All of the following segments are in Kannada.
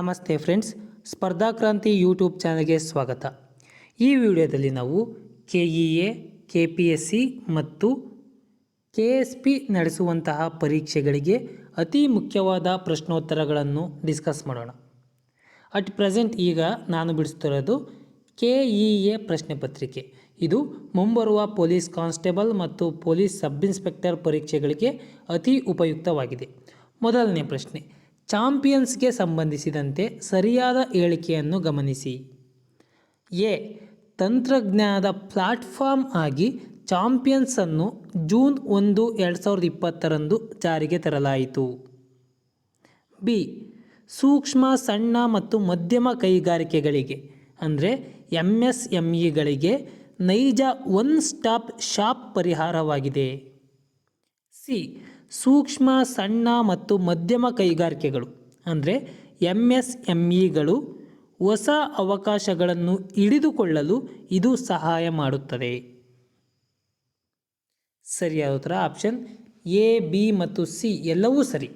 ನಮಸ್ತೆ ಫ್ರೆಂಡ್ಸ್ ಸ್ಪರ್ಧಾಕ್ರಾಂತಿ ಯೂಟ್ಯೂಬ್ ಚಾನಲ್ಗೆ ಸ್ವಾಗತ. ಈ ವಿಡಿಯೋದಲ್ಲಿ ನಾವು K E A K P S C ಮತ್ತು ಕೆ ಎಸ್ ಪಿ ನಡೆಸುವಂತಹ ಪರೀಕ್ಷೆಗಳಿಗೆ ಅತಿ ಮುಖ್ಯವಾದ ಪ್ರಶ್ನೋತ್ತರಗಳನ್ನು ಡಿಸ್ಕಸ್ ಮಾಡೋಣ. ಅಟ್ ಪ್ರೆಸೆಂಟ್ ಈಗ ನಾನು ಬಿಡಿಸ್ತಿರೋದು ಕೆ ಇ ಎ ಪ್ರಶ್ನೆ ಪತ್ರಿಕೆ. ಇದು ಮುಂಬರುವ ಪೊಲೀಸ್ ಕಾನ್ಸ್ಟೇಬಲ್ ಮತ್ತು ಪೊಲೀಸ್ ಸಬ್ ಇನ್ಸ್ಪೆಕ್ಟರ್ ಪರೀಕ್ಷೆಗಳಿಗೆ ಅತಿ ಉಪಯುಕ್ತವಾಗಿದೆ. ಮೊದಲನೇ ಪ್ರಶ್ನೆ ಚಾಂಪಿಯನ್ಸ್ಗೆ ಸಂಬಂಧಿಸಿದಂತೆ ಸರಿಯಾದ ಹೇಳಿಕೆಯನ್ನು ಗಮನಿಸಿ. ಎ. ತಂತ್ರಜ್ಞಾನದ ಪ್ಲಾಟ್ಫಾರ್ಮ್ ಆಗಿ ಚಾಂಪಿಯನ್ಸನ್ನು ಜೂನ್ ಒಂದು, ಎರಡು ಸಾವಿರದ ಇಪ್ಪತ್ತರಂದು ಜಾರಿಗೆ ತರಲಾಯಿತು. ಬಿ. ಸೂಕ್ಷ್ಮ, ಸಣ್ಣ ಮತ್ತು ಮಧ್ಯಮ ಕೈಗಾರಿಕೆಗಳಿಗೆ, ಅಂದರೆ ಎಂ ಎಸ್ ಎಂ ಇಗಳಿಗೆ ನೈಜ ಒನ್ ಸ್ಟಾಪ್ ಶಾಪ್ ಪರಿಹಾರವಾಗಿದೆ. ಸಿ. ಸೂಕ್ಷ್ಮ, ಸಣ್ಣ ಮತ್ತು ಮಧ್ಯಮ ಕೈಗಾರಿಕೆಗಳು ಅಂದರೆ ಎಂ ಎಸ್ ಇಗಳು ಹೊಸ ಅವಕಾಶಗಳನ್ನು ಹಿಡಿದುಕೊಳ್ಳಲು ಇದು ಸಹಾಯ ಮಾಡುತ್ತದೆ. ಸರಿಯಾದ ಉತ್ತರ ಆಪ್ಷನ್ ಎ ಬಿ ಮತ್ತು ಸಿ ಎಲ್ಲವೂ ಸರಿ.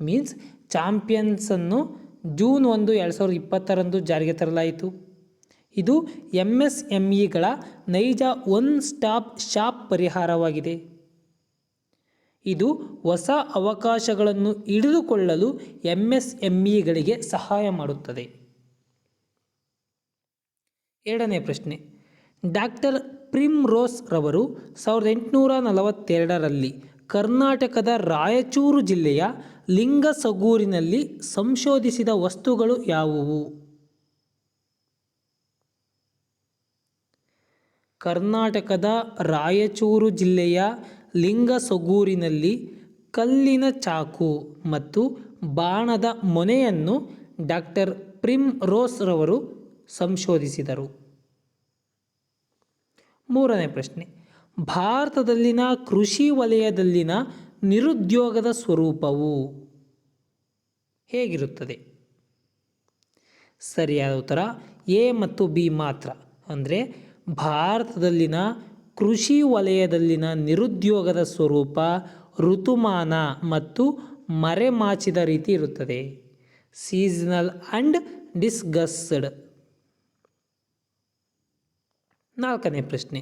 ಮೀನ್ಸ್ ಚಾಂಪಿಯನ್ಸನ್ನು ಜೂನ್ ಒಂದು, ಎರಡು ಸಾವಿರದ ಇಪ್ಪತ್ತರಂದು ಜಾರಿಗೆ ತರಲಾಯಿತು. ಇದು ಎಂ ಎಸ್ ಇಗಳ ನೈಜ ಒನ್ ಸ್ಟಾಪ್ ಶಾಪ್ ಪರಿಹಾರವಾಗಿದೆ. ಇದು ಹೊಸ ಅವಕಾಶಗಳನ್ನು ಹಿಡಿದುಕೊಳ್ಳಲು ಎಂ ಎಸ್ ಎಂ ಇಗಳಿಗೆ ಸಹಾಯ ಮಾಡುತ್ತದೆ. ಎರಡನೇ ಪ್ರಶ್ನೆ. ಡಾಕ್ಟರ್ ಪ್ರಿಮ್ ರೋಸ್ ರವರು ಸಾವಿರದ ಎಂಟುನೂರ ನಲವತ್ತೆರಡರಲ್ಲಿ ಕರ್ನಾಟಕದ ರಾಯಚೂರು ಜಿಲ್ಲೆಯ ಲಿಂಗಸಗೂರಿನಲ್ಲಿ ಸಂಶೋಧಿಸಿದ ವಸ್ತುಗಳು ಯಾವುವು? ಕರ್ನಾಟಕದ ರಾಯಚೂರು ಜಿಲ್ಲೆಯ ಲಿಂಗಸೊಗೂರಿನಲ್ಲಿ ಕಲ್ಲಿನ ಚಾಕು ಮತ್ತು ಬಾಣದ ಮೊನೆಯನ್ನು ಡಾಕ್ಟರ್ ಪ್ರಿಮ್ ರೋಸ್ರವರು ಸಂಶೋಧಿಸಿದರು. ಮೂರನೇ ಪ್ರಶ್ನೆ. ಭಾರತದಲ್ಲಿನ ಕೃಷಿ ವಲಯದಲ್ಲಿನ ನಿರುದ್ಯೋಗದ ಸ್ವರೂಪವು ಹೇಗಿರುತ್ತದೆ? ಸರಿಯಾದ ಉತ್ತರ ಎ ಮತ್ತು ಬಿ ಮಾತ್ರ. ಅಂದರೆ ಭಾರತದಲ್ಲಿನ ಕೃಷಿ ವಲಯದಲ್ಲಿನ ನಿರುದ್ಯೋಗದ ಸ್ವರೂಪ ಋತುಮಾನ ಮತ್ತು ಮರೆಮಾಚಿದ ರೀತಿ ಇರುತ್ತದೆ. ಸೀಸನಲ್ ಆ್ಯಂಡ್ ಡಿಸ್ಗಸ್ಡ್ ನಾಲ್ಕನೇ ಪ್ರಶ್ನೆ.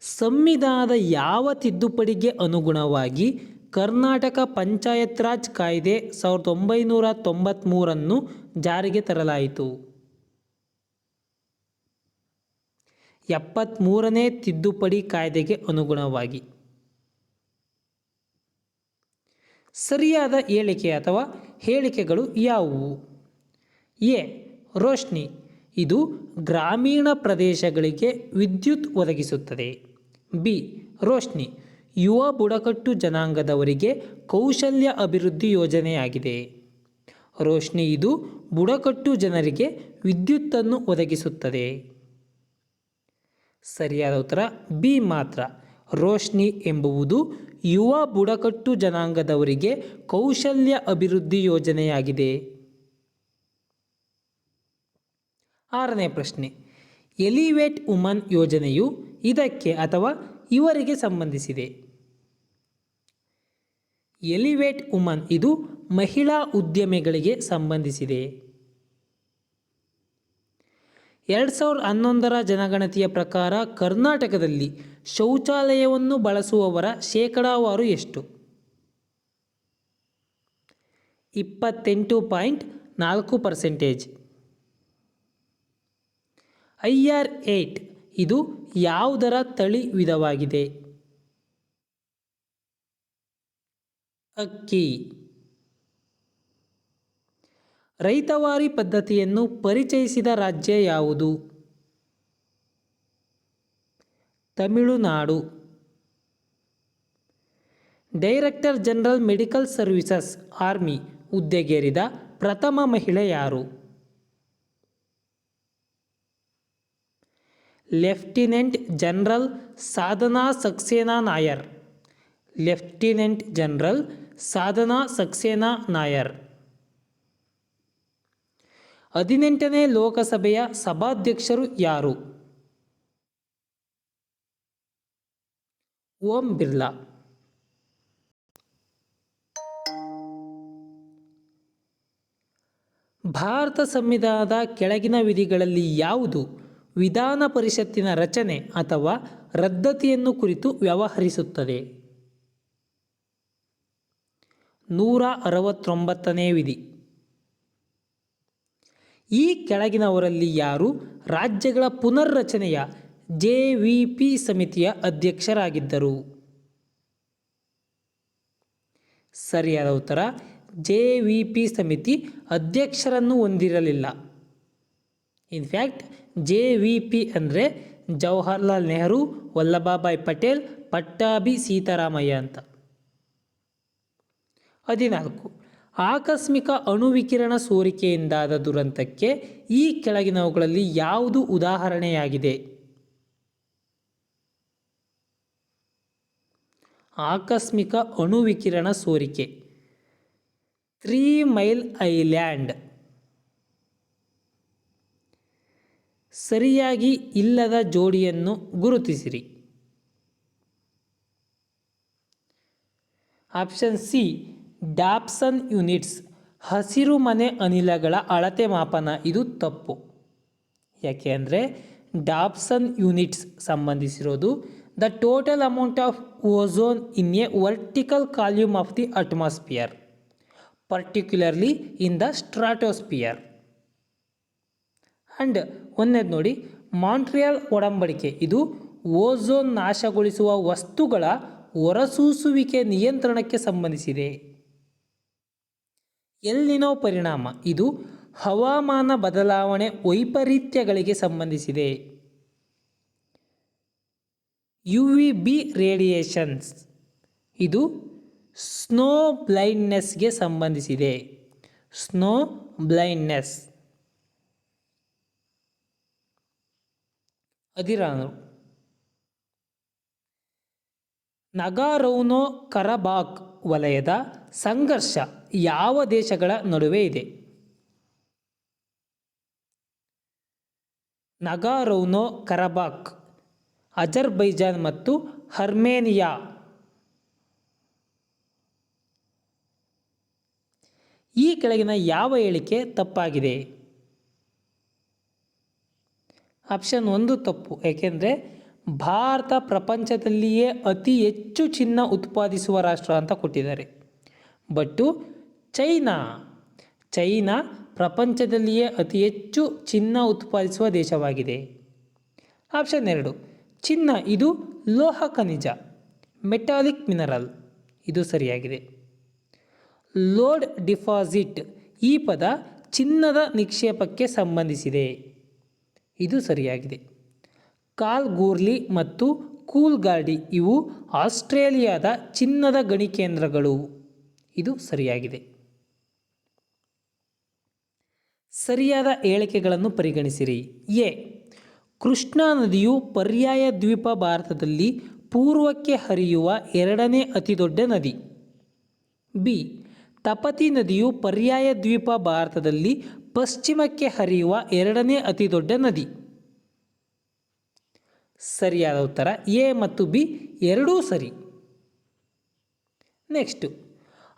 ಸಂವಿಧಾನದ ಯಾವ ತಿದ್ದುಪಡಿಗೆ ಅನುಗುಣವಾಗಿ ಕರ್ನಾಟಕ ಪಂಚಾಯತ್ ರಾಜ್ ಕಾಯ್ದೆ ಸಾವಿರದ ಒಂಬೈನೂರ ತೊಂಬತ್ತ್ಮೂರನ್ನು ಜಾರಿಗೆ ತರಲಾಯಿತು? ಎಪ್ಪತ್ತ್ಮೂರನೇ ತಿದ್ದುಪಡಿ ಕಾಯ್ದೆಗೆ ಅನುಗುಣವಾಗಿ. ಸರಿಯಾದ ಹೇಳಿಕೆ ಅಥವಾ ಹೇಳಿಕೆಗಳು ಯಾವುವು? ಎ. ರೋಶ್ನಿ. ಇದು ಗ್ರಾಮೀಣ ಪ್ರದೇಶಗಳಿಗೆ ವಿದ್ಯುತ್ ಒದಗಿಸುತ್ತದೆ. ಬಿ. ರೋಶ್ನಿ. ಯುವ ಬುಡಕಟ್ಟು ಜನಾಂಗದವರಿಗೆ ಕೌಶಲ್ಯ ಅಭಿವೃದ್ಧಿ ಯೋಜನೆಯಾಗಿದೆ. ರೋಶ್ನಿ ಇದು ಬುಡಕಟ್ಟು ಜನರಿಗೆ ವಿದ್ಯುತ್ತನ್ನು ಒದಗಿಸುತ್ತದೆ. ಸರಿಯಾದ ಉತ್ತರ, ಬಿ ಮಾತ್ರ. ರೋಶ್ನಿ ಎಂಬುವುದು ಯುವ ಬುಡಕಟ್ಟು ಜನಾಂಗದವರಿಗೆ ಕೌಶಲ್ಯ ಅಭಿವೃದ್ಧಿ ಯೋಜನೆಯಾಗಿದೆ. ಆರನೇ ಪ್ರಶ್ನೆ. ಎಲಿವೇಟ್ ಉಮನ್ ಯೋಜನೆಯು ಇದಕ್ಕೆ ಅಥವಾ ಇವರಿಗೆ ಸಂಬಂಧಿಸಿದೆ? ಎಲಿವೇಟ್ ಉಮನ್ ಇದು ಮಹಿಳಾ ಉದ್ಯಮಿಗಳಿಗೆ ಸಂಬಂಧಿಸಿದೆ. ಎರಡು ಸಾವಿರದ ಹನ್ನೊಂದರ ಜನಗಣತಿಯ ಪ್ರಕಾರ ಕರ್ನಾಟಕದಲ್ಲಿ ಶೌಚಾಲಯವನ್ನು ಬಳಸುವವರ ಶೇಕಡಾವಾರು ಎಷ್ಟು? ಇಪ್ಪತ್ತೆಂಟು ಪಾಯಿಂಟ್ ನಾಲ್ಕು ಪರ್ಸೆಂಟೇಜ್. ಐ ಆರ್ ಏಟ್, ಇದು ಯಾವುದರ ತಳಿ ವಿಧವಾಗಿದೆ? ಅಕ್ಕಿ. ರೈತವಾರಿ ಪದ್ಧತಿಯನ್ನು ಪರಿಚಯಿಸಿದ ರಾಜ್ಯ ಯಾವುದು? Tamil Nadu. Director general medical services army ಹುದ್ದೆಗೇರಿದ ಪ್ರಥಮ ಮಹಿಳೆ ಯಾರು? Lieutenant general Sadhana Saxena Nair. Lieutenant general Sadhana Saxena Nair. ಹದಿನೆಂಟನೇ ಲೋಕಸಭೆಯ ಸಭಾಧ್ಯಕ್ಷರು ಯಾರು? ಓಂ ಬಿರ್ಲಾ. ಭಾರತ ಸಂವಿಧಾನದ ಕೆಳಗಿನ ವಿಧಿಗಳಲ್ಲಿ ಯಾವುದು ವಿಧಾನ ಪರಿಷತ್ತಿನ ರಚನೆ ಅಥವಾ ರದ್ದತಿಯನ್ನು ಕುರಿತು ವ್ಯವಹರಿಸುತ್ತದೆ? ನೂರ ಅರವತ್ತೊಂಬತ್ತನೇ ವಿಧಿ. ಈ ಕೆಳಗಿನವರಲ್ಲಿ ಯಾರು? ರಾಜ್ಯಗಳ ಪುನರ್ರಚನೆಯ ಜೆ ವಿ ಪಿ ಸಮಿತಿಯ ಅಧ್ಯಕ್ಷರಾಗಿದ್ದರು. ಸರಿಯಾದ ಉತ್ತರ, ಜೆ ವಿ ಪಿ ಸಮಿತಿ ಅಧ್ಯಕ್ಷರನ್ನು ಹೊಂದಿರಲಿಲ್ಲ. ಇನ್ಫ್ಯಾಕ್ಟ್ ಜೆ ವಿ ಪಿ ಅಂದರೆ ಜವಾಹರ್ಲಾಲ್ ನೆಹರು ವಲ್ಲಭಭಾಯ್ ಪಟೇಲ್, ಪಟ್ಟಾಭಿ ಸೀತಾರಾಮಯ್ಯ ಅಂತ. ಹದಿನಾಲ್ಕು ಆಕಸ್ಮಿಕ ಅಣುವಿಕಿರಣ ಸೋರಿಕೆಯಿಂದಾದ ದುರಂತಕ್ಕೆ ಈ ಕೆಳಗಿನವುಗಳಲ್ಲಿ ಯಾವುದು ಉದಾಹರಣೆಯಾಗಿದೆ? ಆಕಸ್ಮಿಕ ಅಣುವಿಕಿರಣ ಸೋರಿಕೆ. Three mile island. ಸರಿಯಾಗಿ ಇಲ್ಲದ ಜೋಡಿಯನ್ನು ಗುರುತಿಸಿರಿ. ಆಪ್ಷನ್ ಸಿ ಡಾಪ್ಸನ್ ಯೂನಿಟ್ಸ್ ಹಸಿರು ಮನೆ ಅನಿಲಗಳ ಅಳತೆ ಮಾಪನ, ಇದು ತಪ್ಪು. ಯಾಕೆ ಅಂದರೆ Dobson units ಸಂಬಂಧಿಸಿರೋದು the total amount of ozone in a vertical column of the atmosphere, particularly in the stratosphere and ಒಂದನೇದು ನೋಡಿ, ಮಾಂಟ್ರಿಯಲ್ ಒಡಂಬಡಿಕೆ, ಇದು ಓಝೋನ್ ನಾಶಗೊಳಿಸುವ ವಸ್ತುಗಳ ಹೊರಸೂಸುವಿಕೆ ನಿಯಂತ್ರಣಕ್ಕೆ ಸಂಬಂಧಿಸಿದೆ. ಎಲ್ಲಿನೋ ಪರಿಣಾಮ. ಇದು ಹವಾಮಾನ ಬದಲಾವಣೆ ವೈಪರೀತ್ಯಗಳಿಗೆ ಸಂಬಂಧಿಸಿದೆ. U V B radiations. ಇದು ಸ್ನೋ ಬ್ಲೈಂಡ್ನೆಸ್ಗೆ ಸಂಬಂಧಿಸಿದೆ. Snow blindness. ಅದಿರಾನು ನಗಾರೌನೋ ಕರಬಾಕ್ ವಲಯದ ಸಂಘರ್ಷ. ಯಾವ ದೇಶಗಳ ನಡುವೆ ಇದೆ? ನಗಾರೌನೋ ಕರಬಾಕ್ ಅಜರ್ಬೈಜಾನ್ ಮತ್ತು ಹರ್ಮೇನಿಯಾ. ಈ ಕೆಳಗಿನ ಯಾವ ಹೇಳಿಕೆ ತಪ್ಪಾಗಿದೆ? ಆಪ್ಷನ್ ಒಂದು ತಪ್ಪು, ಏಕೆಂದರೆ ಭಾರತ ಪ್ರಪಂಚದಲ್ಲಿಯೇ ಅತಿ ಹೆಚ್ಚು ಚಿನ್ನ ಉತ್ಪಾದಿಸುವ ರಾಷ್ಟ್ರ ಅಂತ ಕೊಟ್ಟಿದ್ದಾರೆ. But China. ಚೈನಾ ಪ್ರಪಂಚದಲ್ಲಿಯೇ ಅತಿ ಹೆಚ್ಚು ಚಿನ್ನ ಉತ್ಪಾದಿಸುವ ದೇಶವಾಗಿದೆ. ಆಪ್ಷನ್ ಎರಡು. ಚಿನ್ನ ಇದು ಲೋಹ ಖನಿಜ, ಮೆಟಾಲಿಕ್ ಮಿನರಲ್. ಇದು ಸರಿಯಾಗಿದೆ. ಲೋಡ್ ಡಿಪಾಸಿಟ್ ಈ ಪದ ಚಿನ್ನದ ನಿಕ್ಷೇಪಕ್ಕೆ ಸಂಬಂಧಿಸಿದೆ. ಇದು ಸರಿಯಾಗಿದೆ. ಕಾಲ್ಗೂರ್ಲಿ ಮತ್ತು ಕೂಲ್ಗಾರ್ಡಿ ಇವು ಆಸ್ಟ್ರೇಲಿಯಾದ ಚಿನ್ನದ ಗಣಿ ಕೇಂದ್ರಗಳು. ಇದು ಸರಿಯಾಗಿದೆ. ಸರಿಯಾದ ಹೇಳಿಕೆಗಳನ್ನು ಪರಿಗಣಿಸಿರಿ. ಎ. ಕೃಷ್ಣಾ ನದಿಯು ಪರ್ಯಾಯ ದ್ವೀಪ ಭಾರತದಲ್ಲಿ ಪೂರ್ವಕ್ಕೆ ಹರಿಯುವ ಎರಡನೇ ಅತಿದೊಡ್ಡ ನದಿ. ಬಿ. ತಪತಿ ನದಿಯು ಪರ್ಯಾಯ ದ್ವೀಪ ಭಾರತದಲ್ಲಿ ಪಶ್ಚಿಮಕ್ಕೆ ಹರಿಯುವ ಎರಡನೇ ಅತಿದೊಡ್ಡ ನದಿ. ಸರಿಯಾದ ಉತ್ತರ ಎ ಮತ್ತು ಬಿ ಎರಡೂ ಸರಿ. ನೆಕ್ಸ್ಟು,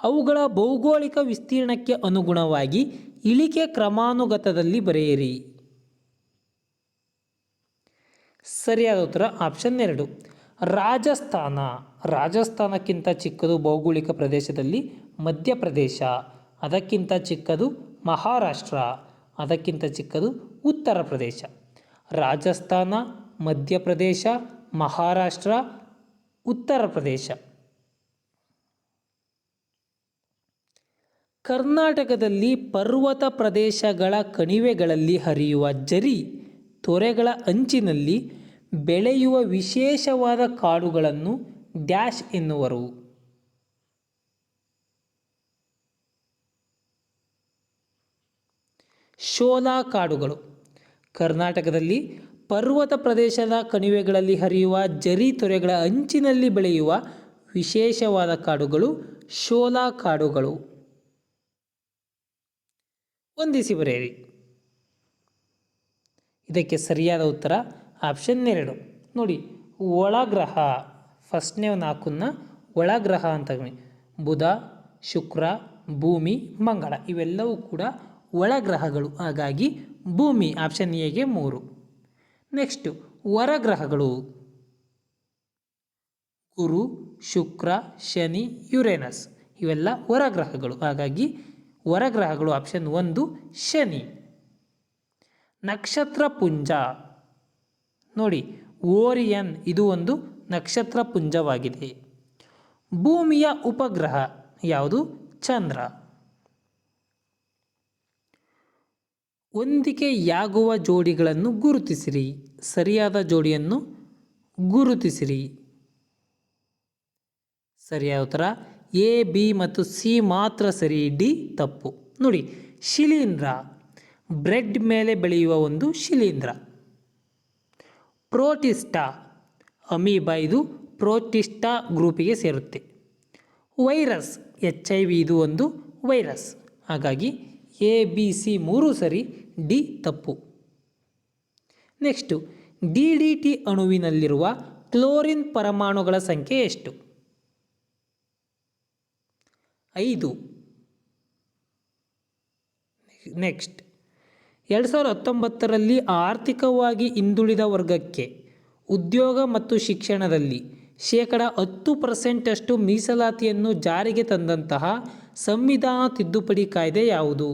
ಅವುಗಳ ಭೌಗೋಳಿಕ ವಿಸ್ತೀರ್ಣಕ್ಕೆ ಅನುಗುಣವಾಗಿ ಇಳಿಕೆ ಕ್ರಮಾನುಗತದಲ್ಲಿ ಬರೆಯಿರಿ. ಸರಿಯಾದ ಉತ್ತರ ಆಪ್ಷನ್ ಎರಡು. ರಾಜಸ್ಥಾನ. ರಾಜಸ್ಥಾನಕ್ಕಿಂತ ಚಿಕ್ಕದು ಭೌಗೋಳಿಕ ಪ್ರದೇಶದಲ್ಲಿ ಮಧ್ಯಪ್ರದೇಶ. ಅದಕ್ಕಿಂತ ಚಿಕ್ಕದು ಮಹಾರಾಷ್ಟ್ರ. ಅದಕ್ಕಿಂತ ಚಿಕ್ಕದು ಉತ್ತರ ಪ್ರದೇಶ. ರಾಜಸ್ಥಾನ, ಮಧ್ಯಪ್ರದೇಶ, ಮಹಾರಾಷ್ಟ್ರ, ಉತ್ತರ ಪ್ರದೇಶ. ಕರ್ನಾಟಕದಲ್ಲಿ ಪರ್ವತ ಪ್ರದೇಶಗಳ ಕಣಿವೆಗಳಲ್ಲಿ ಹರಿಯುವ ಜರಿ ತೊರೆಗಳ ಅಂಚಿನಲ್ಲಿ ಬೆಳೆಯುವ ವಿಶೇಷವಾದ ಕಾಡುಗಳನ್ನು ಡ್ಯಾಶ್ ಎನ್ನುವರು. ಶೋಲಾ ಕಾಡುಗಳು. ಕರ್ನಾಟಕದಲ್ಲಿ ಪರ್ವತ ಪ್ರದೇಶದ ಕಣಿವೆಗಳಲ್ಲಿ ಹರಿಯುವ ಜರಿ ತೊರೆಗಳ ಅಂಚಿನಲ್ಲಿ ಬೆಳೆಯುವ ವಿಶೇಷವಾದ ಕಾಡುಗಳು ಶೋಲಾ ಕಾಡುಗಳು. ಹೊಂದಿಸಿ ಬರೆಯಿರಿ ಇದಕ್ಕೆ ಸರಿಯಾದ ಉತ್ತರ ಆಪ್ಷನ್ ಎರಡು. ನೋಡಿ, ಒಳಗ್ರಹ ಫಸ್ಟ್ನೇ ನಾಲ್ಕನ್ನ ಒಳಗ್ರಹ ಅಂತ ಬುಧ, ಶುಕ್ರ, ಭೂಮಿ, ಮಂಗಳ, ಇವೆಲ್ಲವೂ ಕೂಡ ಒಳಗ್ರಹಗಳು. ಹಾಗಾಗಿ ಭೂಮಿ ಆಪ್ಷನ್ ಎಗೆ ಮೂರು. ನೆಕ್ಸ್ಟು ಹೊರಗ್ರಹಗಳು. ಗುರು, ಶುಕ್ರ, ಶನಿ, ಯುರೇನಸ್. ಇವೆಲ್ಲ ಹೊರಗ್ರಹಗಳು. ಹಾಗಾಗಿ ಹೊರಗ್ರಹಗಳು ಆಪ್ಷನ್ ಒಂದು ಶನಿ. ನಕ್ಷತ್ರ ಪುಂಜ. ನೋಡಿ, ಓರಿಯನ್ ಇದು ಒಂದು ನಕ್ಷತ್ರ ಪುಂಜವಾಗಿದೆ. ಭೂಮಿಯ ಉಪಗ್ರಹ ಯಾವುದು? ಚಂದ್ರ. ಹೊಂದಿಕೆಯಾಗುವ ಜೋಡಿಗಳನ್ನು ಗುರುತಿಸಿರಿ. ಸರಿಯಾದ ಜೋಡಿಯನ್ನು ಗುರುತಿಸಿರಿ. ಸರಿಯಾದ ಉತ್ತರ ಎ, ಬಿ ಮತ್ತು ಸಿ ಮಾತ್ರ ಸರಿ ಡಿ ತಪ್ಪು. ನೋಡಿ, ಶಿಲೀಂಧ್ರ ಬ್ರೆಡ್ ಮೇಲೆ ಬೆಳೆಯುವ ಒಂದು ಶಿಲೀಂಧ್ರ. ಪ್ರೋಟಿಸ್ಟಾ ಅಮೀಬಾ ಇದು ಪ್ರೋಟಿಸ್ಟಾ ಗ್ರೂಪಿಗೆ ಸೇರುತ್ತೆ. ವೈರಸ್, ಎಚ್ ಐ ವಿ ಇದು ಒಂದು ವೈರಸ್. ಹಾಗಾಗಿ ಎ, ಬಿ, ಸಿ ಮೂರು ಸರಿ ಡಿ ತಪ್ಪು. ನೆಕ್ಸ್ಟು, ಡಿ ಡಿ ಟಿ ಅಣುವಿನಲ್ಲಿರುವ ಕ್ಲೋರಿನ್ ಪರಮಾಣುಗಳ ಸಂಖ್ಯೆ ಎಷ್ಟು? ಐದು. ನೆಕ್ಸ್ಟ್ ಎರಡು ಸಾವಿರದ ಹತ್ತೊಂಬತ್ತರಲ್ಲಿ ಆರ್ಥಿಕವಾಗಿ ಹಿಂದುಳಿದ ವರ್ಗಕ್ಕೆ, ಉದ್ಯೋಗ ಮತ್ತು ಶಿಕ್ಷಣದಲ್ಲಿ ಶೇಕಡ ಹತ್ತು ಪರ್ಸೆಂಟಷ್ಟು ಮೀಸಲಾತಿಯನ್ನು ಜಾರಿಗೆ ತಂದಂತಹ ಸಂವಿಧಾನ ತಿದ್ದುಪಡಿ ಕಾಯ್ದೆ ಯಾವುದು?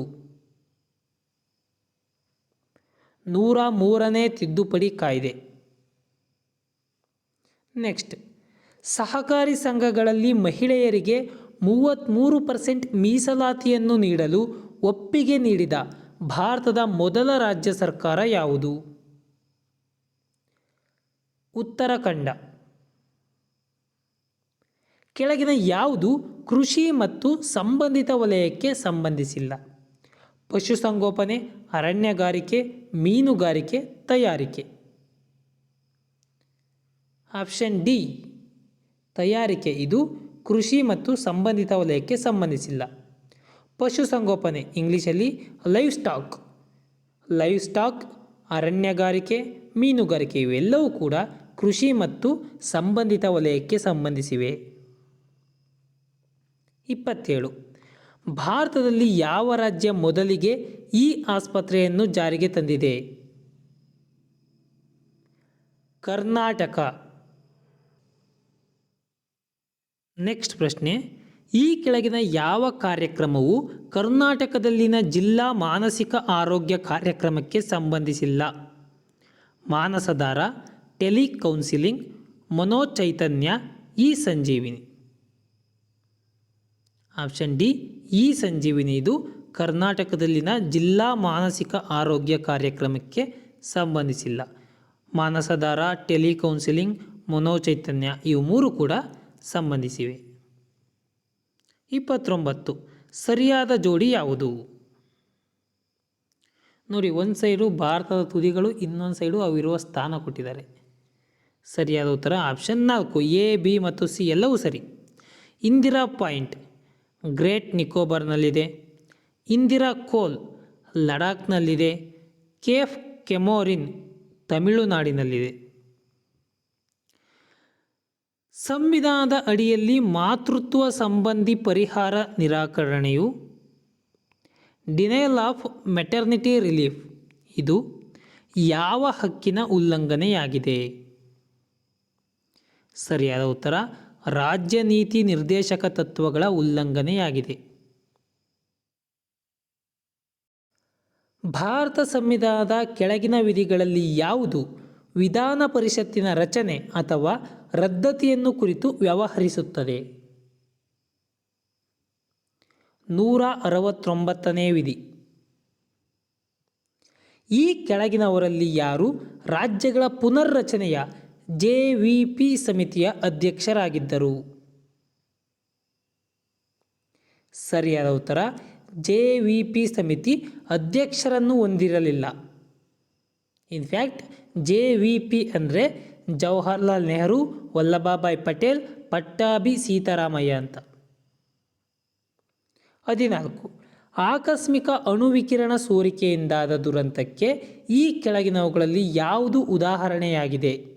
ನೂರ ಮೂರನೇ ತಿದ್ದುಪಡಿ ಕಾಯ್ದೆ. ನೆಕ್ಸ್ಟ್ ಸಹಕಾರಿ ಸಂಘಗಳಲ್ಲಿ ಮಹಿಳೆಯರಿಗೆ ಮೂವತ್ತ್ಮೂರು ಪರ್ಸೆಂಟ್ ಮೀಸಲಾತಿಯನ್ನು ನೀಡಲು ಒಪ್ಪಿಗೆ ನೀಡಿದ ಭಾರತದ ಮೊದಲ ರಾಜ್ಯ ಸರ್ಕಾರ ಯಾವುದು? ಉತ್ತರಾಖಂಡ. ಕೆಳಗಿನ ಯಾವುದು ಕೃಷಿ ಮತ್ತು ಸಂಬಂಧಿತ ವಲಯಕ್ಕೆ ಸಂಬಂಧಿಸಿಲ್ಲ. ಪಶುಸಂಗೋಪನೆ, ಅರಣ್ಯಗಾರಿಕೆ, ಮೀನುಗಾರಿಕೆ, ತಯಾರಿಕೆ. ಆಪ್ಷನ್ ಡಿ, ತಯಾರಿಕೆ. ಇದು ಕೃಷಿ ಮತ್ತು ಸಂಬಂಧಿತ ವಲಯಕ್ಕೆ ಸಂಬಂಧಿಸಿಲ್ಲ. ಪಶುಸಂಗೋಪನೆ ಇಂಗ್ಲೀಷಲ್ಲಿ ಲೈವ್ ಸ್ಟಾಕ್ ಲೈವ್ ಸ್ಟಾಕ್ ಅರಣ್ಯಗಾರಿಕೆ, ಮೀನುಗಾರಿಕೆ ಇವೆಲ್ಲವೂ ಕೂಡ ಕೃಷಿ ಮತ್ತು ಸಂಬಂಧಿತ ವಲಯಕ್ಕೆ ಸಂಬಂಧಿಸಿವೆ. ಇಪ್ಪತ್ತೇಳು, ಭಾರತದಲ್ಲಿ ಯಾವ ರಾಜ್ಯ ಮೊದಲಿಗೆ ಈ ಆಸ್ಪತ್ರೆಯನ್ನು ಜಾರಿಗೆ ತಂದಿದೆ? ಕರ್ನಾಟಕ. ನೆಕ್ಸ್ಟ್ ಪ್ರಶ್ನೆ, ಈ ಕೆಳಗಿನ ಯಾವ ಕಾರ್ಯಕ್ರಮವು ಕರ್ನಾಟಕದಲ್ಲಿನ ಜಿಲ್ಲಾ ಮಾನಸಿಕ ಆರೋಗ್ಯ ಕಾರ್ಯಕ್ರಮಕ್ಕೆ ಸಂಬಂಧಿಸಿಲ್ಲ? Manasadhara, telecounselling, Manochaitanya E Sanjeevani option D E Sanjeevani ಇದು ಕರ್ನಾಟಕದಲ್ಲಿನ ಜಿಲ್ಲಾ ಮಾನಸಿಕ ಆರೋಗ್ಯ ಕಾರ್ಯಕ್ರಮಕ್ಕೆ ಸಂಬಂಧಿಸಿಲ್ಲ. ಮಾನಸದಾರ, ಟೆಲಿಕೌನ್ಸಿಲಿಂಗ್, ಮನೋಚೈತನ್ಯ, ಇವು ಮೂರು ಕೂಡ ಸಂಬಂಧಿಸಿವೆ. ಇಪ್ಪತ್ತೊಂಬತ್ತು. ಸರಿಯಾದ ಜೋಡಿ ಯಾವುದು? ನೋಡಿ, ಒಂದು ಸೈಡು ಭಾರತದ ತುದಿಗಳು, ಇನ್ನೊಂದು ಸೈಡು ಅವಿರುವ ಸ್ಥಾನ ಕೊಟ್ಟಿದ್ದಾರೆ. ಸರಿಯಾದ ಉತ್ತರ ಆಪ್ಷನ್ ನಾಲ್ಕು. ಎ, ಬಿ ಮತ್ತು ಸಿ ಎಲ್ಲವೂ ಸರಿ. ಇಂದಿರಾ ಪಾಯಿಂಟ್. ಗ್ರೇಟ್ ನಿಕೋಬಾರ್ನಲ್ಲಿದೆ. ಇಂದಿರಾ ಕೋಲ್. ಲಡಾಖ್ನಲ್ಲಿದೆ. ಕೇಫ್ ಕೆಮೋರಿನ್, ತಮಿಳುನಾಡಿನಲ್ಲಿದೆ. ಸಂವಿಧಾನದ ಅಡಿಯಲ್ಲಿ ಮಾತೃತ್ವ ಸಂಬಂಧಿ ಪರಿಹಾರ ನಿರಾಕರಣೆಯು ಡಿನೈಲ್ ಆಫ್ ಮೆಟರ್ನಿಟಿ ರಿಲೀಫ್. ಇದು ಯಾವ ಹಕ್ಕಿನ ಉಲ್ಲಂಘನೆಯಾಗಿದೆ? ಸರಿಯಾದ ಉತ್ತರ, ರಾಜ್ಯ ನೀತಿ ನಿರ್ದೇಶಕ ತತ್ವಗಳ ಉಲ್ಲಂಘನೆಯಾಗಿದೆ. ಭಾರತ ಸಂವಿಧಾನದ ಕೆಳಗಿನ ವಿಧಿಗಳಲ್ಲಿ ಯಾವುದು ವಿಧಾನ ಪರಿಷತ್ತಿನ ರಚನೆ ಅಥವಾ ರದ್ದತಿಯನ್ನು ಕುರಿತು ವ್ಯವಹರಿಸುತ್ತದೆ. ನೂರ ಅರವತ್ತೊಂಬತ್ತನೇ ವಿಧಿ. ಈ ಕೆಳಗಿನವರಲ್ಲಿ ಯಾರು ರಾಜ್ಯಗಳ ಪುನರ್ರಚನೆಯ ಜೆ ವಿ ಪಿ ಸಮಿತಿಯ ಅಧ್ಯಕ್ಷರಾಗಿದ್ದರು? ಸರಿಯಾದ ಉತ್ತರ, ಜೆ ವಿ ಪಿ ಸಮಿತಿ ಅಧ್ಯಕ್ಷರನ್ನು ಹೊಂದಿರಲಿಲ್ಲ. ಇನ್ಫ್ಯಾಕ್ಟ್, ಜೆ ವಿ ಪಿ ಅಂದರೆ ಜವಾಹರ್ಲಾಲ್ ನೆಹರು ವಲ್ಲಭಭಾಯ್ ಪಟೇಲ್, ಪಟ್ಟಾಭಿ ಸೀತಾರಾಮಯ್ಯ ಅಂತ. ಹದಿನಾಲ್ಕು. ಆಕಸ್ಮಿಕ ಅಣುವಿಕಿರಣ ಸೋರಿಕೆಯಿಂದಾದ ದುರಂತಕ್ಕೆ ಈ ಕೆಳಗಿನವುಗಳಲ್ಲಿ ಯಾವುದು ಉದಾಹರಣೆಯಾಗಿದೆ?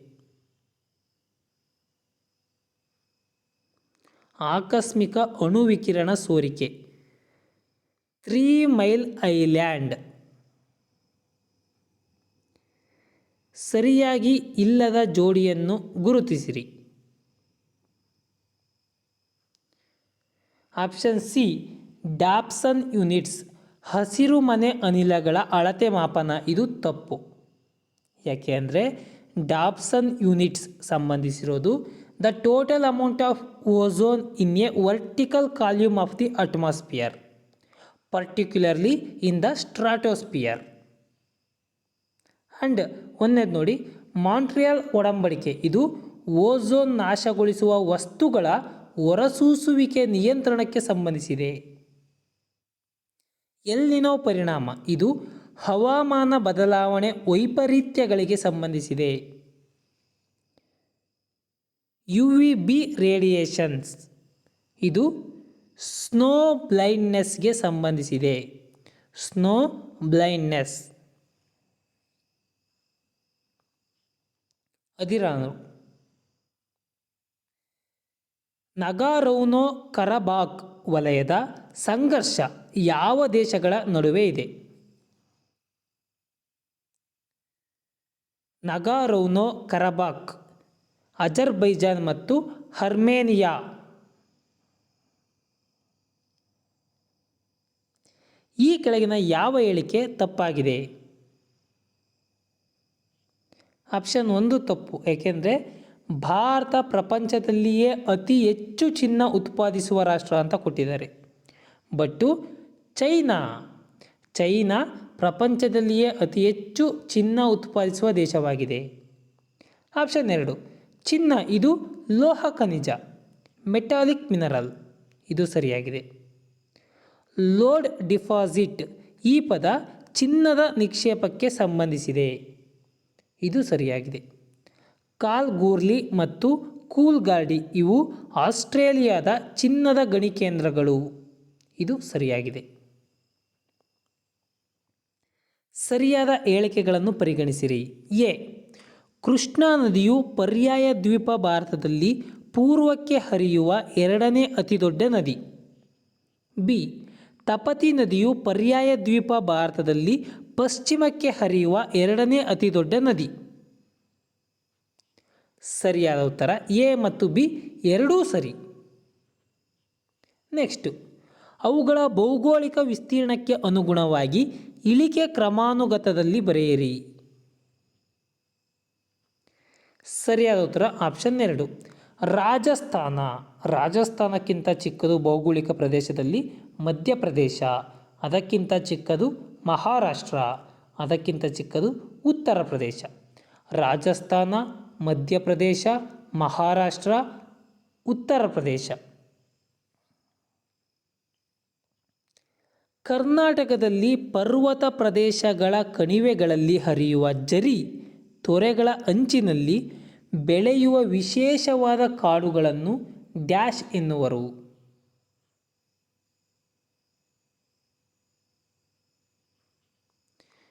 ಆಕಸ್ಮಿಕ ಅಣುವಿಕಿರಣ ಸೋರಿಕೆ. Three mile island. ಸರಿಯಾಗಿ ಇಲ್ಲದ ಜೋಡಿಯನ್ನು ಗುರುತಿಸಿರಿ. ಆಪ್ಷನ್ ಸಿ ಡಾಪ್ಸನ್ ಯೂನಿಟ್ಸ್, ಹಸಿರು ಮನೆ ಅನಿಲಗಳ ಅಳತೆ ಮಾಪನ. ಇದು ತಪ್ಪು. ಯಾಕೆ ಅಂದರೆ Dobson units ಸಂಬಂಧಿಸಿರೋದು the total amount of ozone in a vertical column of the atmosphere, particularly in the stratosphere and ಒಂದನೇದು ನೋಡಿ ಮಾಂಟ್ರಿಯಲ್ ಒಡಂಬಡಿಕೆ. ಇದು ಓಝೋನ್ ನಾಶಗೊಳಿಸುವ ವಸ್ತುಗಳ ಹೊರಸೂಸುವಿಕೆ ನಿಯಂತ್ರಣಕ್ಕೆ ಸಂಬಂಧಿಸಿದೆ. ಎಲ್ಲಿನೋ ಪರಿಣಾಮ. ಇದು ಹವಾಮಾನ ಬದಲಾವಣೆ ವೈಪರೀತ್ಯಗಳಿಗೆ ಸಂಬಂಧಿಸಿದೆ. ಯು ವಿ ಬಿ ರೇಡಿಯೇಷನ್ಸ್ ಇದು ಸ್ನೋ ಬ್ಲೈಂಡ್ನೆಸ್ಗೆ ಸಂಬಂಧಿಸಿದೆ. ಸ್ನೋ ಬ್ಲೈಂಡ್ನೆಸ್ ಅದಿರಾನು ನಗಾರೌನೋ ಕರಬಾಕ್ ವಲಯದ ಸಂಘರ್ಷ ಯಾವ ದೇಶಗಳ ನಡುವೆ ಇದೆ? ನಗಾರೌನೋ ಕರಬಾಕ್, ಅಜರ್ಬೈಜಾನ್ ಮತ್ತು ಹರ್ಮೇನಿಯಾ. ಈ ಕೆಳಗಿನ ಯಾವ ಹೇಳಿಕೆ ತಪ್ಪಾಗಿದೆ? ಆಪ್ಷನ್ ಒಂದು ತಪ್ಪು. ಏಕೆಂದರೆ ಭಾರತ ಪ್ರಪಂಚದಲ್ಲಿಯೇ ಅತಿ ಹೆಚ್ಚು ಚಿನ್ನ ಉತ್ಪಾದಿಸುವ ರಾಷ್ಟ್ರ ಅಂತ ಕೊಟ್ಟಿದ್ದಾರೆ. ಬಟ್ಟು ಚೈನಾ ಚೈನಾ ಪ್ರಪಂಚದಲ್ಲಿಯೇ ಅತಿ ಹೆಚ್ಚು ಚಿನ್ನ ಉತ್ಪಾದಿಸುವ ದೇಶವಾಗಿದೆ. ಆಪ್ಷನ್ ಎರಡು, ಚಿನ್ನ ಇದು ಲೋಹ ಖನಿಜ ಮೆಟಾಲಿಕ್ ಮಿನರಲ್ ಇದು ಸರಿಯಾಗಿದೆ. ಲೋಡ್ ಡಿಪಾಸಿಟ್ ಈ ಪದ ಚಿನ್ನದ ನಿಕ್ಷೇಪಕ್ಕೆ ಸಂಬಂಧಿಸಿದೆ. ಇದು ಸರಿಯಾಗಿದೆ. ಕಾಲ್ಗೂರ್ಲಿ ಮತ್ತು ಕೂಲ್ಗಾರ್ಡಿ ಇವು ಆಸ್ಟ್ರೇಲಿಯಾದ ಚಿನ್ನದ ಗಣಿ ಕೇಂದ್ರಗಳು. ಇದು ಸರಿಯಾಗಿದೆ. ಸರಿಯಾದ ಹೇಳಿಕೆಗಳನ್ನು ಪರಿಗಣಿಸಿರಿ. ಎ. ಕೃಷ್ಣಾ ನದಿಯು ಪರ್ಯಾಯ ದ್ವೀಪ ಭಾರತದಲ್ಲಿ ಪೂರ್ವಕ್ಕೆ ಹರಿಯುವ ಎರಡನೇ ಅತಿದೊಡ್ಡ ನದಿ. ಬಿ. ತಪತಿ ನದಿಯು ಪರ್ಯಾಯ ದ್ವೀಪ ಭಾರತದಲ್ಲಿ ಪಶ್ಚಿಮಕ್ಕೆ ಹರಿಯುವ ಎರಡನೇ ಅತಿದೊಡ್ಡ ನದಿ. ಸರಿಯಾದ ಉತ್ತರ ಎ ಮತ್ತು ಬಿ ಎರಡೂ ಸರಿ. ನೆಕ್ಸ್ಟು ಅವುಗಳ ಭೌಗೋಳಿಕ ವಿಸ್ತೀರ್ಣಕ್ಕೆ ಅನುಗುಣವಾಗಿ ಇಳಿಕೆ ಕ್ರಮಾನುಗತದಲ್ಲಿ ಬರೆಯಿರಿ. ಸರಿಯಾದ ಉತ್ತರ ಆಪ್ಷನ್ ಎರಡು. ರಾಜಸ್ಥಾನ. ರಾಜಸ್ಥಾನಕ್ಕಿಂತ ಚಿಕ್ಕದು ಭೌಗೋಳಿಕ ಪ್ರದೇಶದಲ್ಲಿ ಮಧ್ಯಪ್ರದೇಶ. ಅದಕ್ಕಿಂತ ಚಿಕ್ಕದು ಮಹಾರಾಷ್ಟ್ರ, ಅದಕ್ಕಿಂತ ಚಿಕ್ಕದು ಉತ್ತರ ಪ್ರದೇಶ. ರಾಜಸ್ಥಾನ, ಮಧ್ಯಪ್ರದೇಶ, ಮಹಾರಾಷ್ಟ್ರ, ಉತ್ತರ ಪ್ರದೇಶ. ಕರ್ನಾಟಕದಲ್ಲಿ ಪರ್ವತ ಪ್ರದೇಶಗಳ ಕಣಿವೆಗಳಲ್ಲಿ ಹರಿಯುವ ಜರಿ ತೊರೆಗಳ ಅಂಚಿನಲ್ಲಿ ಬೆಳೆಯುವ ವಿಶೇಷವಾದ ಕಾಡುಗಳನ್ನು ಡ್ಯಾಶ್ ಎನ್ನುವರು.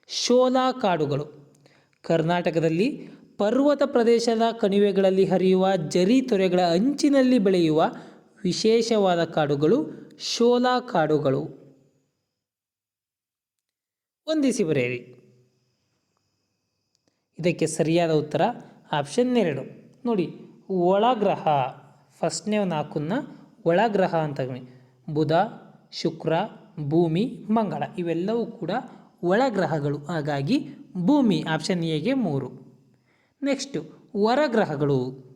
ಶೋಲಾ ಕಾಡುಗಳು. ಕರ್ನಾಟಕದಲ್ಲಿ ಪರ್ವತ ಪ್ರದೇಶದ ಕಣಿವೆಗಳಲ್ಲಿ ಹರಿಯುವ ಜರಿ ತೊರೆಗಳ ಅಂಚಿನಲ್ಲಿ ಬೆಳೆಯುವ ವಿಶೇಷವಾದ ಕಾಡುಗಳು ಶೋಲಾ ಕಾಡುಗಳು. ಹೊಂದಿಸಿ ಬರೆಯಿರಿ. ಇದಕ್ಕೆ ಸರಿಯಾದ ಉತ್ತರ ಆಪ್ಷನ್ ಎರಡು. ನೋಡಿ, ಒಳಗ್ರಹ. ಫಸ್ಟ್ನೇ ನಾಲ್ಕನ್ನ ಒಳಗ್ರಹ ಅಂತ. ಬುಧ, ಶುಕ್ರ, ಭೂಮಿ, ಮಂಗಳ ಇವೆಲ್ಲವೂ ಕೂಡ ಒಳಗ್ರಹಗಳು. ಹಾಗಾಗಿ ಭೂಮಿ ಆಪ್ಷನ್ ಎಗೆ ಮೂರು. ನೆಕ್ಸ್ಟು ಹೊರಗ್ರಹಗಳು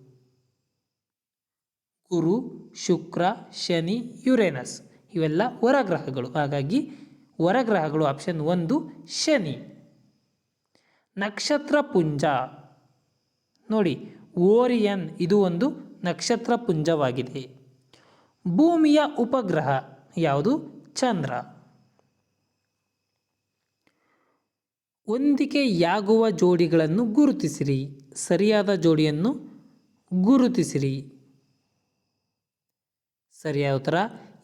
ಗುರು, ಶುಕ್ರ, ಶನಿ ಯುರೇನಸ್ ಇವೆಲ್ಲ ಹೊರಗ್ರಹಗಳು ಹಾಗಾಗಿ ಹೊರಗ್ರಹಗಳು ಆಪ್ಷನ್ ಒಂದು, ಶನಿ. ನಕ್ಷತ್ರ ಪುಂಜ. ನೋಡಿ, ಓರಿಯನ್ ಇದು ಒಂದು ನಕ್ಷತ್ರ ಪುಂಜವಾಗಿದೆ. ಭೂಮಿಯ ಉಪಗ್ರಹ ಯಾವುದು? ಚಂದ್ರ. ಹೊಂದಿಕೆಯಾಗುವ ಜೋಡಿಗಳನ್ನು ಗುರುತಿಸಿರಿ. ಸರಿಯಾದ ಜೋಡಿಯನ್ನು ಗುರುತಿಸಿರಿ. ಸರಿಯಾದ ಉತ್ತರ,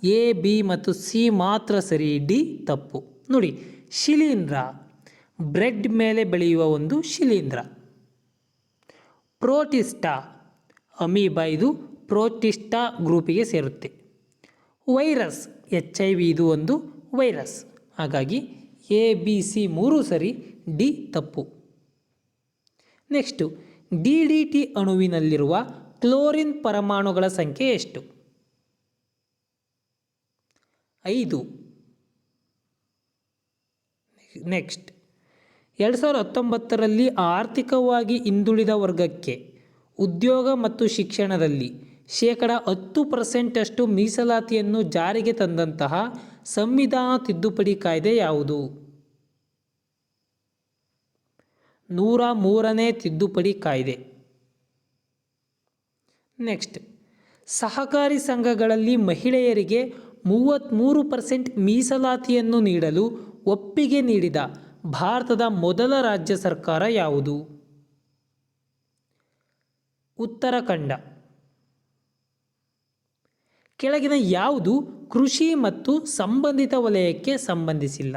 ಎ, ಬಿ ಮತ್ತು ಸಿ ಮಾತ್ರ ಸರಿ, ಡಿ ತಪ್ಪು. ನೋಡಿ, ಶಿಲೀಂಧ್ರ. ಬ್ರೆಡ್ ಮೇಲೆ ಬೆಳೆಯುವ ಒಂದು ಶಿಲೀಂಧ್ರ. ಪ್ರೋಟಿಸ್ಟಾ. ಅಮೀಬಾ ಇದು ಪ್ರೋಟಿಸ್ಟಾ ಗ್ರೂಪಿಗೆ ಸೇರುತ್ತೆ. ವೈರಸ್. ಎಚ್ ಐ ವಿ ಇದು ಒಂದು ವೈರಸ್. ಹಾಗಾಗಿ ಎ, ಬಿ, ಸಿ ಮೂರು ಸರಿ ಡಿ ತಪ್ಪು. ನೆಕ್ಸ್ಟು, ಡಿ ಡಿ ಟಿ ಅಣುವಿನಲ್ಲಿರುವ ಕ್ಲೋರಿನ್ ಪರಮಾಣುಗಳ ಸಂಖ್ಯೆ ಎಷ್ಟು? ಐದು. ನೆಕ್ಸ್ಟ್, ಎರಡು ಸಾವಿರದ ಹತ್ತೊಂಬತ್ತರಲ್ಲಿ ಆರ್ಥಿಕವಾಗಿ ಹಿಂದುಳಿದ ವರ್ಗಕ್ಕೆ, ಉದ್ಯೋಗ ಮತ್ತು ಶಿಕ್ಷಣದಲ್ಲಿ ಶೇಕಡ ಹತ್ತು ಪರ್ಸೆಂಟಷ್ಟು ಮೀಸಲಾತಿಯನ್ನು ಜಾರಿಗೆ ತಂದಂತಹ ಸಂವಿಧಾನ ತಿದ್ದುಪಡಿ ಕಾಯ್ದೆ ಯಾವುದು? ನೂರ ಮೂರನೇ ತಿದ್ದುಪಡಿ ಕಾಯ್ದೆ. ನೆಕ್ಸ್ಟ್, ಸಹಕಾರಿ ಸಂಘಗಳಲ್ಲಿ ಮಹಿಳೆಯರಿಗೆ ಮೂವತ್ತ್ಮೂರು ಪರ್ಸೆಂಟ್ ಮೀಸಲಾತಿಯನ್ನು ನೀಡಲು ಒಪ್ಪಿಗೆ ನೀಡಿದ ಭಾರತದ ಮೊದಲ ರಾಜ್ಯ ಸರ್ಕಾರ ಯಾವುದು? ಉತ್ತರಾಖಂಡ. ಕೆಳಗಿನ ಯಾವುದು ಕೃಷಿ ಮತ್ತು ಸಂಬಂಧಿತ ವಲಯಕ್ಕೆ ಸಂಬಂಧಿಸಿಲ್ಲ.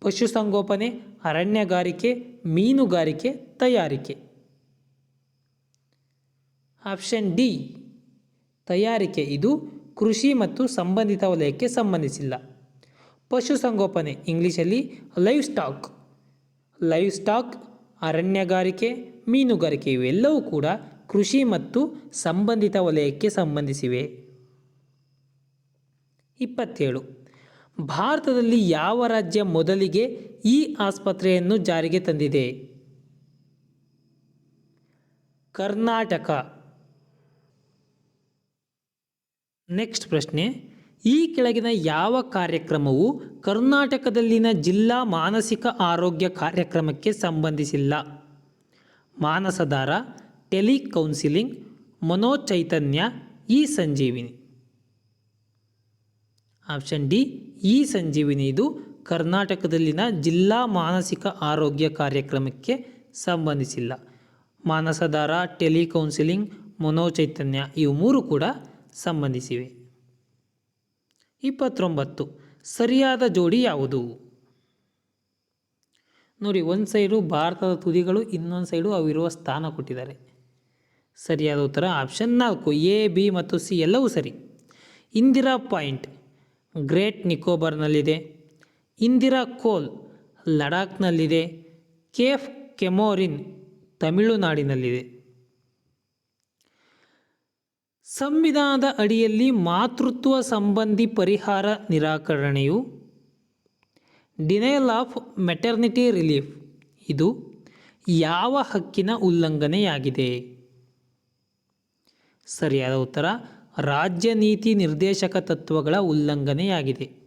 ಪಶುಸಂಗೋಪನೆ, ಅರಣ್ಯಗಾರಿಕೆ, ಮೀನುಗಾರಿಕೆ, ತಯಾರಿಕೆ. ಆಪ್ಷನ್ ಡಿ, ತಯಾರಿಕೆ. ಇದು ಕೃಷಿ ಮತ್ತು ಸಂಬಂಧಿತ ವಲಯಕ್ಕೆ ಸಂಬಂಧಿಸಿಲ್ಲ. ಪಶುಸಂಗೋಪನೆ, ಇಂಗ್ಲೀಷಲ್ಲಿ ಲೈವ್ ಸ್ಟಾಕ್ ಲೈವ್ ಸ್ಟಾಕ್ ಅರಣ್ಯಗಾರಿಕೆ, ಮೀನುಗಾರಿಕೆ ಇವೆಲ್ಲವೂ ಕೂಡ ಕೃಷಿ ಮತ್ತು ಸಂಬಂಧಿತ ವಲಯಕ್ಕೆ ಸಂಬಂಧಿಸಿವೆ. ಇಪ್ಪತ್ತೇಳು ಭಾರತದಲ್ಲಿ ಯಾವ ರಾಜ್ಯ ಮೊದಲಿಗೆ ಈ ಆಸ್ಪತ್ರೆಯನ್ನು ಜಾರಿಗೆ ತಂದಿದೆ? ಕರ್ನಾಟಕ. ನೆಕ್ಸ್ಟ್ ಪ್ರಶ್ನೆ. ಈ ಕೆಳಗಿನ ಯಾವ ಕಾರ್ಯಕ್ರಮವು ಕರ್ನಾಟಕದಲ್ಲಿನ ಜಿಲ್ಲಾ ಮಾನಸಿಕ ಆರೋಗ್ಯ ಕಾರ್ಯಕ್ರಮಕ್ಕೆ ಸಂಬಂಧಿಸಿಲ್ಲ? ಮಾನಸದಾರ, ಟೆಲಿ ಕೌನ್ಸಿಲಿಂಗ್, ಮನೋಚೈತನ್ಯ ಈ ಸಂಜೀವಿನಿ. ಆಪ್ಷನ್ ಡಿ, ಈ ಸಂಜೀವಿನಿ ಇದು ಕರ್ನಾಟಕದಲ್ಲಿನ ಜಿಲ್ಲಾ ಮಾನಸಿಕ ಆರೋಗ್ಯ ಕಾರ್ಯಕ್ರಮಕ್ಕೆ ಸಂಬಂಧಿಸಿಲ್ಲ. ಮಾನಸಧಾರ ಟೆಲಿಕೌನ್ಸಿಲಿಂಗ್, ಮನೋಚೈತನ್ಯ ಇವು ಮೂರು ಕೂಡ ಸಂಬಂಧಿಸಿವೆ. ಇಪ್ಪತ್ತೊಂಬತ್ತು, ಸರಿಯಾದ ಜೋಡಿ ಯಾವುದು? ನೋಡಿ, ಒಂದು ಸೈಡು ಭಾರತದ ತುದಿಗಳು, ಇನ್ನೊಂದು ಸೈಡು ಅವಿರುವ ಸ್ಥಾನ ಕೊಟ್ಟಿದ್ದಾರೆ. ಸರಿಯಾದ ಉತ್ತರ ಆಪ್ಷನ್ ನಾಲ್ಕು, ಎ, ಬಿ ಮತ್ತು ಸಿ ಎಲ್ಲವೂ ಸರಿ. ಇಂದಿರಾ ಪಾಯಿಂಟ್ ಗ್ರೇಟ್ ನಿಕೋಬಾರ್ನಲ್ಲಿದೆ. ಇಂದಿರಾ ಕೋಲ್ ಲಡಾಖ್ನಲ್ಲಿದೆ. ಕೇಫ್ ಕೆಮೋರಿನ್ ತಮಿಳುನಾಡಿನಲ್ಲಿದೆ. ಸಂವಿಧಾನದ ಅಡಿಯಲ್ಲಿ ಮಾತೃತ್ವ ಸಂಬಂಧಿ ಪರಿಹಾರ ನಿರಾಕರಣೆಯು ಡಿನೈಲ್ ಆಫ್ ಮೆಟರ್ನಿಟಿ ರಿಲೀಫ್. ಇದು ಯಾವ ಹಕ್ಕಿನ ಉಲ್ಲಂಘನೆಯಾಗಿದೆ? ಸರಿಯಾದ ಉತ್ತರ ರಾಜ್ಯ ನೀತಿ ನಿರ್ದೇಶಕ ತತ್ವಗಳ ಉಲ್ಲಂಘನೆಯಾಗಿದೆ.